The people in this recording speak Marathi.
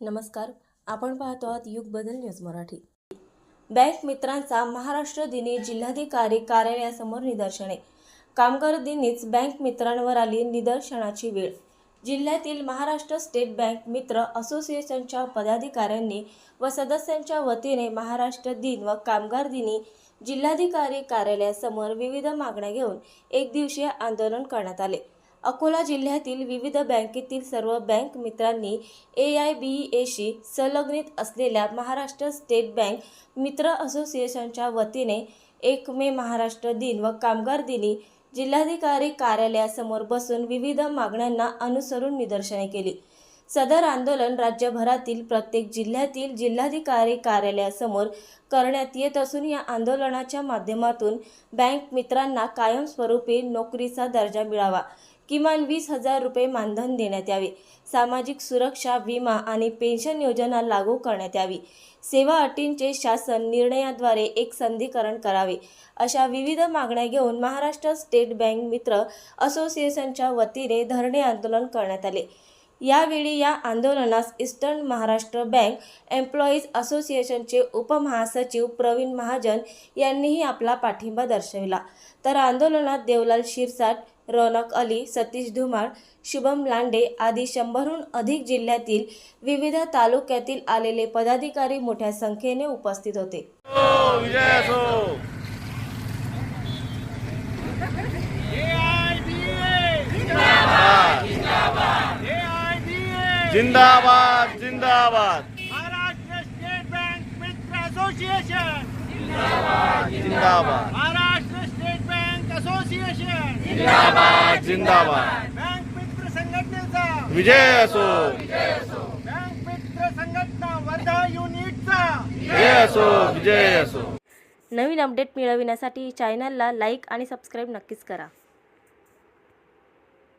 नमस्कार. आपण पाहतो आहात युग बदल न्यूज मराठी. बँक मित्रांचा महाराष्ट्र दिनी जिल्हाधिकारी कार्यालयासमोर निदर्शने. कामगार दिनीच बँक मित्रांवर आली निदर्शनाची वेळ. जिल्ह्यातील महाराष्ट्र स्टेट बँक मित्र असोसिएशनच्या पदाधिकाऱ्यांनी व सदस्यांच्या वतीने महाराष्ट्र दिन व कामगार दिनी जिल्हाधिकारी कार्यालयासमोर विविध मागण्या घेऊन एक दिवसीय आंदोलन करण्यात आले. अकोला जिल्ह्यातील विविध बँकेतील सर्व बँक मित्रांनी ए आय बी एशी संलग्नित असलेल्या महाराष्ट्र स्टेट बँक मित्र असोसिएशनच्या वतीने एक मे महाराष्ट्र दिन व कामगार दिनी जिल्हाधिकारी कार्यालयासमोर बसून विविध मागण्यांना अनुसरून निदर्शने केली. सदर आंदोलन राज्यभरातील प्रत्येक जिल्ह्यातील जिल्हाधिकारी कार्यालयासमोर करण्यात येत असून या आंदोलनाच्या माध्यमातून बँक मित्रांना कायमस्वरूपी नोकरीचा दर्जा मिळावा. किमान वीस हजार रुपये मानधन देण्यात यावे. सामाजिक सुरक्षा विमा आणि पेन्शन योजना लागू करण्यात यावी. सेवा अटींचे शासन निर्णयाद्वारे एक संधीकरण करावे. अशा विविध मागण्या घेऊन महाराष्ट्र स्टेट बँक मित्र असोसिएशनच्या वतीने धरणे आंदोलन करण्यात आले. यावेळी या आंदोलनास ईस्टर्न महाराष्ट्र बँक एम्प्लॉईज असोसिएशनचे उपमहासचिव प्रवीण महाजन यांनीही आपला पाठिंबा दर्शविला. तर आंदोलनात देवलाल शिरसाट रौनक अली सतीश धुमाळ शुभम लांडे आदी शंभरहून अधिक जिल्ह्यातील विविध तालुक्यातील आलेले पदाधिकारी मोठ्या संख्येने उपस्थित होते. जिंदाबाद जिंदाबाद. महाराष्ट्र स्टेट बँक मित्र असोसिएशन. जिंदाबाद असोसिएशन जिंदाबाद जिंदाबाद. बँक मित्र संघटनेचा. विजय असो. बँक मित्र संघटना वर्धा युनिटचा. विजय असो विजय असो. नवीन अपडेट मिळविण्यासाठी चॅनलला लाईक आणि सबस्क्राईब नक्कीच करा.